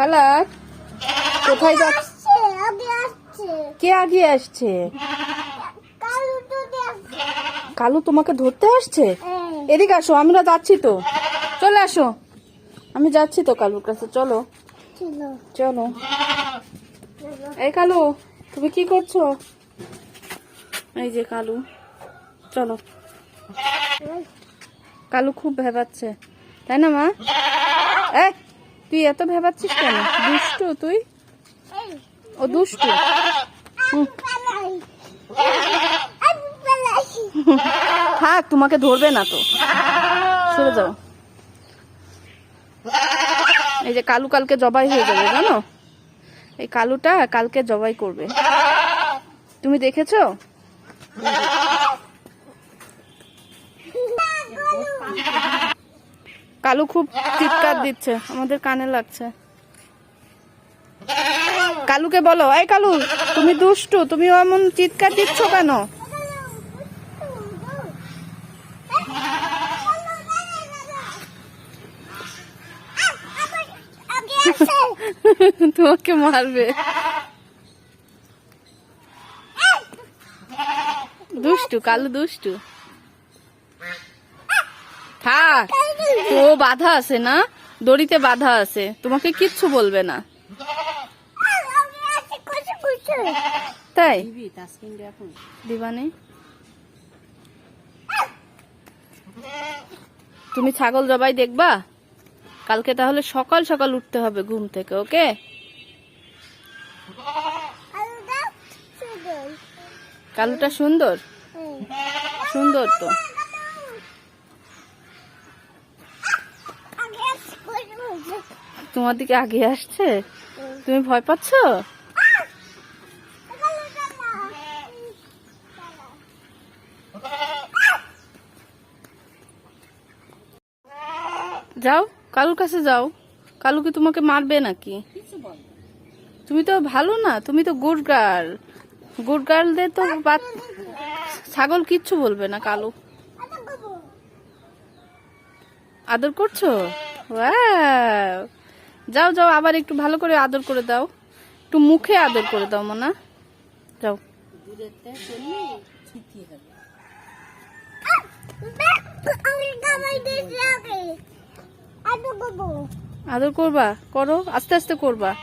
হালাক কোথায় যাচ্ছে? কে আগে আসছে। কালু তোমাকে ধরতে আসছে? এদিকে আসো আমরা যাচ্ছি তো। চলে আসো। আমি যাচ্ছি তো কালুর কাছে চলো। চলো। এই কালু তুমি কি করছ? এই যে কালু চলো। কালু খুব ভেবাচ্ছে। তাই না মা? এই তুই এত ভেবাচ্ছিস কেন? দুষ্টু তুই? ও দুষ্টু? থাক, তোমাকে ধরবে না তো। সরে যাও। এই যে কালু কালকে জবাই হয়ে যাবে, জানো? এই কালুটা কালকে জবাই করবে। তুমি দেখেছ? কালু খুব চিৎকার দিচ্ছে, আমাদের কানে লাগছে। কালুকে বলো, এই কালু, তুমি দুষ্টু, তুমি এমন চিৎকার দিচ্ছ কেন? তোমাকে মারবে। দুষ্টু, কালু দুষ্টু। থাক। ও বাধা আছে না? দড়িতে বাধা আছে। তোমাকে কিচ্ছু বলবে না। তাই? দিবানি? তুমি ছাগল জবাই দেখবা? কালকে তাহলে সকাল সকাল উঠতে হবে ঘুম থেকে, ওকে? কালুটা সুন্দর? সুন্দর তো। তোমার দিকে আগে আসছে? তুমি ভয় পাচ্ছ? যাও, কালুর কাছে যাও। কালু কি তোমাকে মারবে নাকি? তুমি তো ভালো না, তুমি তো গুড গার্ল গুড গার্লদের তো ছাগল কিচ্ছু বলবে না, কালু। আদর করছ? Wow! যাও যাও, আবার একটু ভালো করে আদর করে দাও। একটু মুখে আদর করে দাও, মনা। যাও। আদর করবা? করো, আস্তে আস্তে করবা।